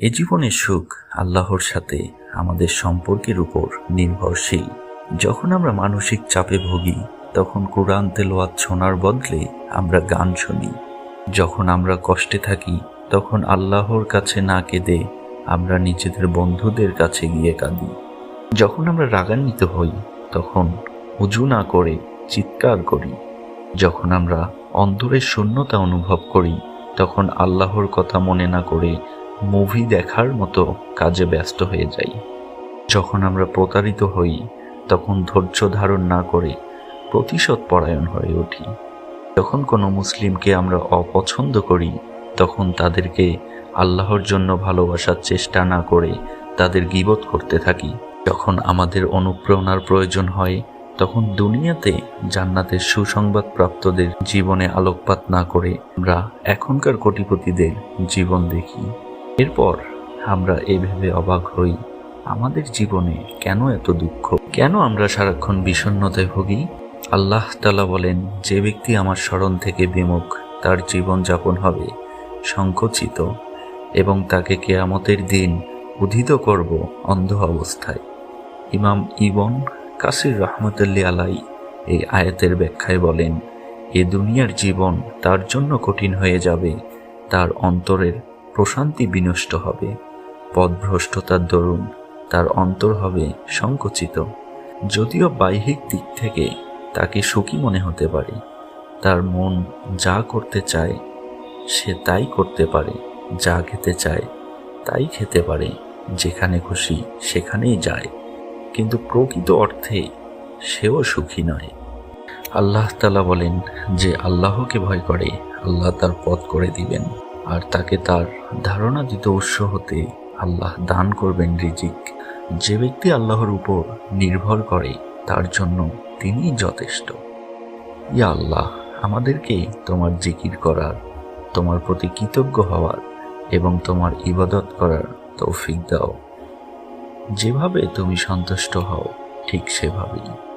এ জীবনের সুখ আল্লাহর সাথে আমাদের সম্পর্কের উপর নির্ভরশীল। যখন আমরা মানসিক চাপে ভুগি, তখন কোরআন তেলোয়াত শোনার বদলে আমরা গান শুনি। যখন আমরা কষ্টে থাকি, তখন আল্লাহর কাছে না কেঁদে আমরা নিজেদের বন্ধুদের কাছে গিয়ে কাঁদি। যখন আমরা রাগান্বিত হই, তখন উজু না করে চিৎকার করি। যখন আমরা অন্তরের শূন্যতা অনুভব করি, তখন আল্লাহর কথা মনে না করে মুভি দেখার মতো কাজে ব্যস্ত হয়ে যাই। যখন আমরা প্রতারিত হই, তখন ধৈর্য ধারণ না করে প্রতিশোধ পরায়ণ হয়ে উঠি। যখন কোনো মুসলিমকে আমরা অপছন্দ করি, তখন তাদেরকে আল্লাহর জন্য ভালোবাসার চেষ্টা না করে তাদের গিবত করতে থাকি। যখন আমাদের অনুপ্রেরণার প্রয়োজন হয়, তখন দুনিয়াতে জান্নাতের সুসংবাদ প্রাপ্তদের জীবনে আলোকপাত না করে আমরা এখনকার কোটিপতিদের জীবন দেখি। এরপর আমরা এ ভেবে অবাক হই, আমাদের জীবনে কেন এত দুঃখ? কেন আমরা সারাক্ষণ বিষণ্ণতায় ভুগি? আল্লাহ তালা বলেন, যে ব্যক্তি আমার স্মরণ থেকে বিমুখ, তার জীবন যাপন হবে সংকুচিত এবং তাকে কেয়ামতের দিন উধিত করব অন্ধ অবস্থায়। ইমাম ইবন কাসির রহমতুল্লি আলাই এই আয়াতের ব্যাখ্যায় বলেন, এ দুনিয়ার জীবন তার জন্য কঠিন হয়ে যাবে, তার অন্তরের প্রশান্তি বিনষ্ট হবে পদভ্রষ্টতার দরুন তার অন্তর হবে সংকুচিত। যদিও বাহ্যিক দিক থেকে তাকে সুখী মনে হতে পারে, তার মন যা করতে চায় সে তাই করতে পারে, যা খেতে চায় তাই খেতে পারে, যেখানে খুশি সেখানেই যায়। কিন্তু প্রকৃত অর্থে সেও সুখী নয়। আল্লাহ তালা বলেন যে আল্লাহকে ভয় করে, আল্লাহ তার পথ করে দিবেন। আর তাকে তার ধারণা দিত উৎস হতে আল্লাহ দান করবেন রিজিক। যে ব্যক্তি আল্লাহর উপর নির্ভর করে, তার জন্য তিনিই যথেষ্ট। ইয়া আল্লাহ, আমাদেরকে তোমার জিকির করার, তোমার প্রতি কৃতজ্ঞ হওয়ার এবং তোমার ইবাদত করার তৌফিক দাও। যেভাবে তুমি সন্তুষ্ট হও, ঠিক সেভাবেই।